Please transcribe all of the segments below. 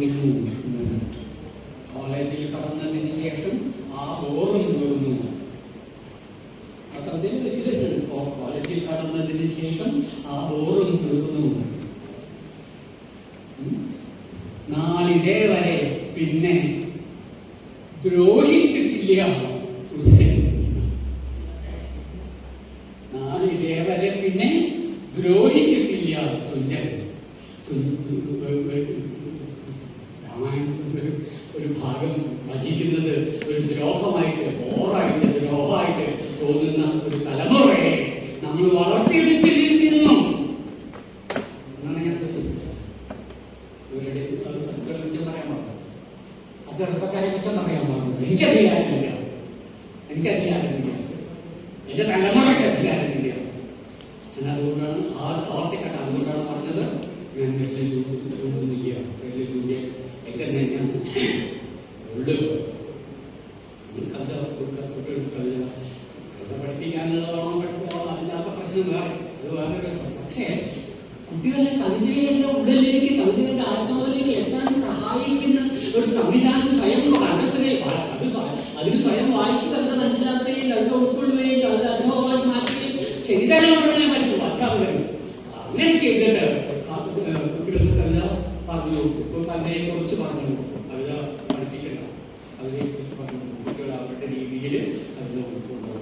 തീർന്നു കോളേജിൽ കടന്നതിന് ശേഷം ആ ബോറും തീർന്നു കവിതയിൽ എഴുതിയിട്ടുണ്ട് കോളേജിൽ കടന്നതിന് ശേഷം ആ ബോറും തീർന്നു. നാളിതേ വരെ പിന്നെ ദ്രോഹിച്ചിട്ടില്ല നാളിതേ വരെ പിന്നെ ദ്രോഹിച്ചിട്ടില്ല തുഞ്ചൻ ഭാഗം ഭജിക്കുന്നത് ഒരു ദ്രോഹമായിട്ട് ബോറായിട്ട് ദ്രോഹമായിട്ട് തോന്നുന്ന ഒരു തലമുറയെ നമ്മൾ വളർത്തിയെടുത്തിരിക്കുന്നു. എന്നാണ് ഞാൻ പറയാൻ ചെറുപ്പക്കാരെ കുറ്റം പറയാൻ പാടില്ല. എനിക്ക് അധികാരമില്ല. എനിക്ക് അധികാരമില്ല. എന്റെ തലമുറയ്ക്ക് അധികാരമില്ല. ഞാൻ അതുകൊണ്ടാണ് ആ ആവർത്തിക്കട്ടെ അതുകൊണ്ടാണ് പറഞ്ഞത്. ഞാൻ വലിയ ചൂടുന്നില്ല വലിയ ഞാൻ ഉള്ളു കഥ കുട്ടികൾ കവിത കഥ പഠിപ്പിക്കാനുള്ളതാണോ പഠിപ്പിക്കാനോ അല്ലാത്ത പ്രശ്നം വേറെ. അത് വേറെ പ്രശ്നം. പക്ഷേ കുട്ടികളെ ആത്മാവിലേക്ക് എത്താൻ സഹായിക്കുന്ന ഒരു സംവിധാനം സ്വയം കണ്ടെത്തുകയും അത് അതിന് സ്വയം വായിച്ച് കവിത മനസ്സിലാക്കുകയും കവിത ഉൾക്കൊള്ളുകയും അത് അനുഭവമായി മാറ്റുകയും ചെയ്താലും ഉടനെ പറ്റുള്ളൂ അധ്യാപകർ അങ്ങനെ ചെയ്തിട്ട് കുട്ടികൾക്ക് കവിത പറഞ്ഞു കവിതയെ കുറിച്ച് പറഞ്ഞു കവിത പഠിപ്പിക്കണ്ട കവിതയെ കുറിച്ച് പറഞ്ഞു കുട്ടികൾ അവരുടെ രീതിയിൽ കവിത ഉൾക്കൊണ്ടു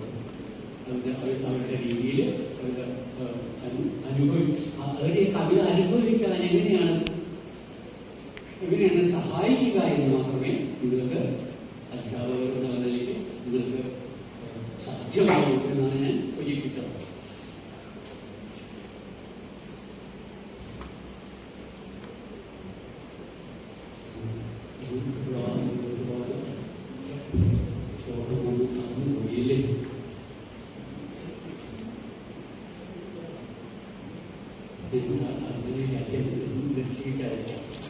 അവർ അവരുടെ രീതിയിൽ അവരുടെ അനുഭവി അവരെ കവിത അനുഭവിക്കാൻ എങ്ങനെയാണ്? എങ്ങനെയാണ് സഹായിക്കുക എന്ന് മാത്രമേ നിങ്ങൾക്ക് അധ്യാപകർ എന്ന നിങ്ങൾക്ക് സാധ്യമാകൂ എന്നാണ് ഞാൻ സൂചിപ്പിച്ചത്. 对啊，所以要跟你们的机构。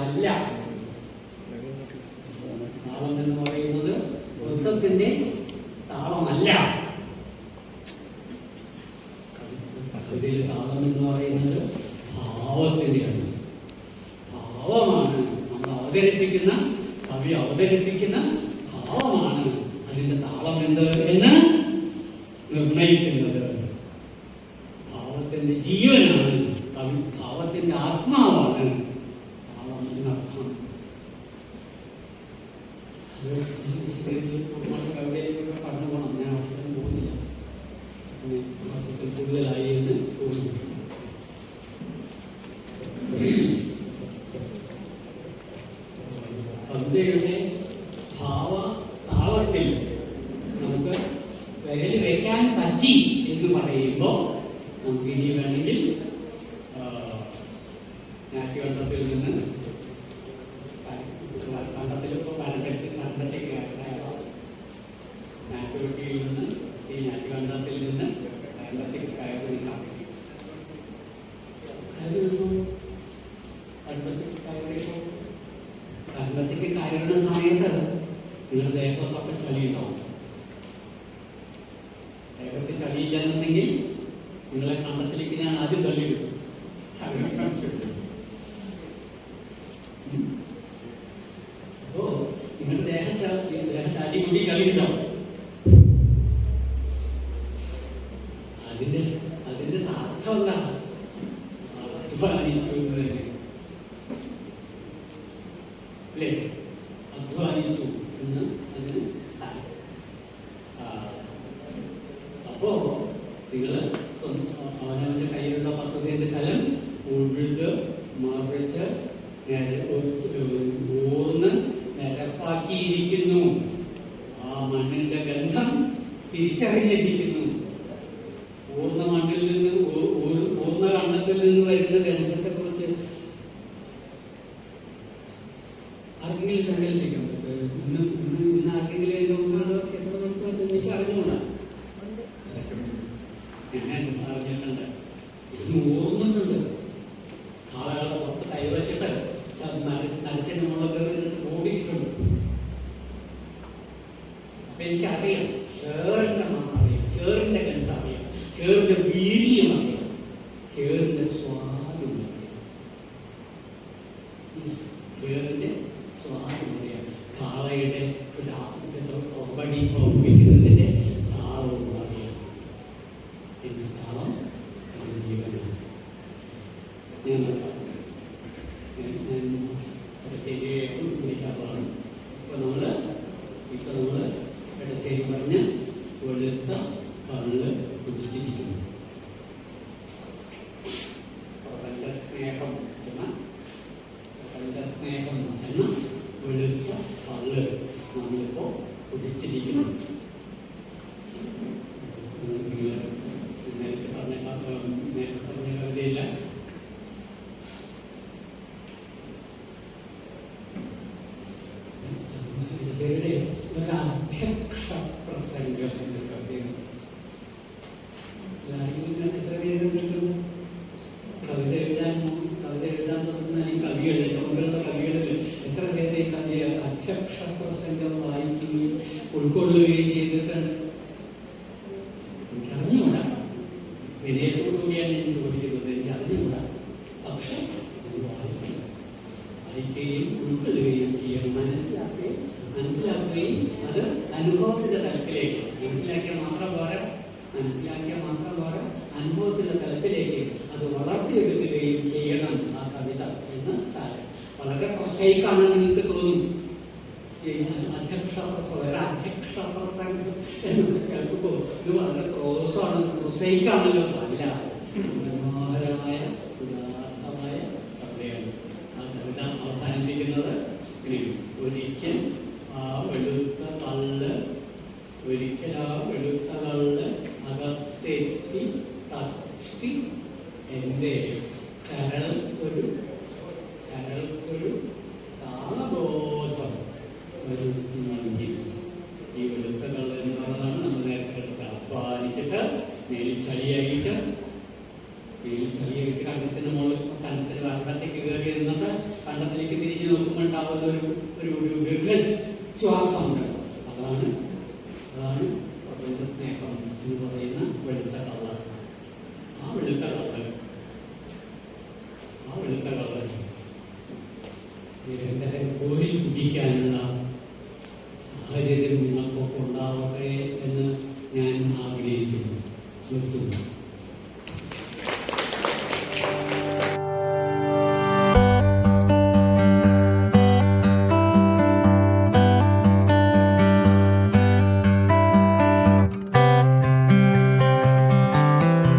അല്ല. താളം എന്ന് പറയുന്നത് വൃത്തത്തിന്റെ താളമല്ല. താളം എന്ന് പറയുന്നത് ഭാവത്തിന്റെയാണ് ഭാവമാണ്. നമ്മൾ അവതരിപ്പിക്കുന്ന കവി അവതരിപ്പിക്കുന്ന ഭാവമാണ് അതിന്റെ താളം എന്ത് എന്ന് നിർണയിക്കുന്നത്. ഭാവത്തിന്റെ ജീവനാണ് കവി ഭാവത്തിന്റെ ആത്മാവാണ് താളം എന്നർത്ഥം അത് വിശദീകരിച്ച് നമ്മൾ എവിടെയെങ്കിലുമൊക്കെ കടന്നു പോകണം ഞാൻ അവിടെ പോകുന്നില്ല പിന്നെ അർത്ഥത്തിൽ കൂടുതലായി എന്ന് തോന്നുന്നു കവിതയുടെ ഭാവ താളത്തിൽ നമുക്ക് വിരൽ വെക്കാൻ പറ്റി എന്ന് പറയുമ്പോൾ നമുക്ക് ഇനി വേണമെങ്കിൽ ഞാറ്റുവട്ടത്തിൽ നിന്ന് കണ്ടത്തിൽ ഇപ്പോൾ വരണ്ടെടുത്ത് വരണ്ടത്തേക്ക് നാട്ടുകുട്ടിയിൽ നിന്ന് ഈ നാട്ടുകണ്ഠത്തിൽ നിന്ന് വരണ്ടത്തേക്ക് കയറി നിൽക്കാൻ പറ്റി കയറി നിന്നു വരണ്ടത്തേക്ക് കയറിയപ്പോൾ കണ്ടത്തേക്ക് കയറുന്ന സമയത്ത് നിങ്ങളുടെ ദേഹത്തൊക്കെ ചളിയുണ്ടാവും ചളിയില്ലെന്നുണ്ടെങ്കിൽ നിങ്ങളെ കണ്ടത്തിലേക്ക് ഞാൻ ആദ്യം തള്ളിയിടും. അങ്ങനെ ഉം. അപ്പോ നിങ്ങളുടെ ദേഹത്തെ ദേഹത്തെ അടിമുടി ചളിയുണ്ടാവും അതിന്റെ അതിന്റെ സാർത്ഥം എന്താ അധ്വാനിച്ചു എന്ന് തന്നെ അല്ലേ അധ്വാനിച്ചു എന്ന് അതിന് സാരം ആ, അപ്പോ നിങ്ങൾ അവനവന്റെ കയ്യിലുള്ള പത്ത് സെന്റ് സ്ഥലം ഉഴുത് മറിച്ച് ഊർന്ന് നിരപ്പാക്കിയിരിക്കുന്നു. ആ മണ്ണിന്റെ ഗന്ധം തിരിച്ചറിഞ്ഞിരിക്കുന്നു. ഊർന്ന മണ്ണിൽ നിന്ന് ഊർന്ന കണ്ടത്തിൽ നിന്ന് വരുന്ന ഗന്ധത്തെ കുറിച്ച് ആർക്കെങ്കിലും സങ്കല്പിക്കാം? ഞാൻ ഓർന്നിട്ടുണ്ട് കാളകളുടെ പുറത്ത് കൈവച്ചിട്ട് നരത്തിന് മുകളിൽ ഓടിയിട്ടുണ്ട്. അപ്പൊ എനിക്കറിയാം ഇപ്പൊ നമ്മൾ ഇപ്പൊ നമ്മൾ ഇടശ്ശേരി പറഞ്ഞ് വെളുത്ത കള്ള് കുതിച്ചിരിക്കുന്നു പ്രപഞ്ച സ്നേഹം എന്ന പ്രപഞ്ച സ്നേഹം എന്ന വെളുത്ത കള്ള് നമ്മളിപ്പോ കുടിച്ചിരിക്കുന്നു നിങ്ങൾ നേരത്തെ പറഞ്ഞ ക- നേരത്തെ പറഞ്ഞ കവിതയില്ല ശരിയുടെ ഒരു പ്രസംഗത്തിന്റെ കവിതയാണ് എത്ര പേര് കണ്ടിട്ടുണ്ട്? കവിത എഴുതാൻ കവിത എഴുതാൻ തുടങ്ങുന്ന ഈ കവികളിൽ അധ്യക്ഷ പ്രസംഗം വായിക്കുകയും ഉൾക്കൊള്ളുകയും ചെയ്തിട്ടുണ്ട് എനിക്ക് അറിഞ്ഞുകൂടാ വിനയത്തോടുകൂടിയാണ് ഞാൻ ചോദിക്കുന്നത് എനിക്ക് അറിഞ്ഞുകൂടാ പക്ഷേ അത് വായിക്കണം വായിക്കുകയും ഉൾക്കൊള്ളുകയും ചെയ്യണം മനസ്സിലാക്കുകയും അത് അനുഭവത്തിന്റെ തലത്തിലേക്ക് മനസ്സിലാക്കിയാൽ മാത്രം പോരാ മനസ്സിലാക്കിയാൽ മാത്രം പോരാ അനുഭവത്തിന്റെ തലത്തിലേക്ക് അത് വളർത്തിയെടുക്കുകയും ചെയ്യണം ആ കവിത എന്ന് സാരം. വളരെ പ്രസൈക്കാണ് നിങ്ങൾക്ക് തോന്നും. അധ്യക്ഷ അധ്യക്ഷ പ്രസംഗം എന്നൊക്കെ കേൾക്കുമ്പോൾ ഇത് വളരെ ക്രോസാണ് പ്രസൈക്കാണല്ലോ. അല്ല മനോഹരമായ ഉദാത്തമായ കവിതയാണ്. ആ കവിത അവസാനിപ്പിക്കുന്നത് ഒരിക്കൽ ആ വെളുത്ത കള്ള് ഒരിക്കൽ ആ വെളുത്ത കള്ള് അകത്തെത്തി തത്തി എന്റെ കരൾക്കൊരു കരൾക്കൊരു താളബോധം വരുത്തിയെങ്കിൽ ഈ വെളുത്ത കള്ള് എന്ന് പറയുന്നതാണ് നമ്മൾ നേരത്തെ കേട്ടത്. അധ്വാനിച്ചിട്ട് മേലിച്ചളിയായിട്ട് മേലിച്ചളിയായിട്ട് കണ്ടത്തിന് മുകളിൽ കണ്ടത്തിന് കണ്ടത്തേക്ക് കയറി എന്നിട്ട് കണ്ടത്തിലേക്ക് തിരിഞ്ഞു നോക്കുമ്പോൾ ഉണ്ടാവുന്ന ഒരു ഒരു ഒരു ശ്വാസമുണ്ട് അതാണ് അതാണ് പ്രപഞ്ച സ്നേഹം എന്ന് പറയുന്നത്.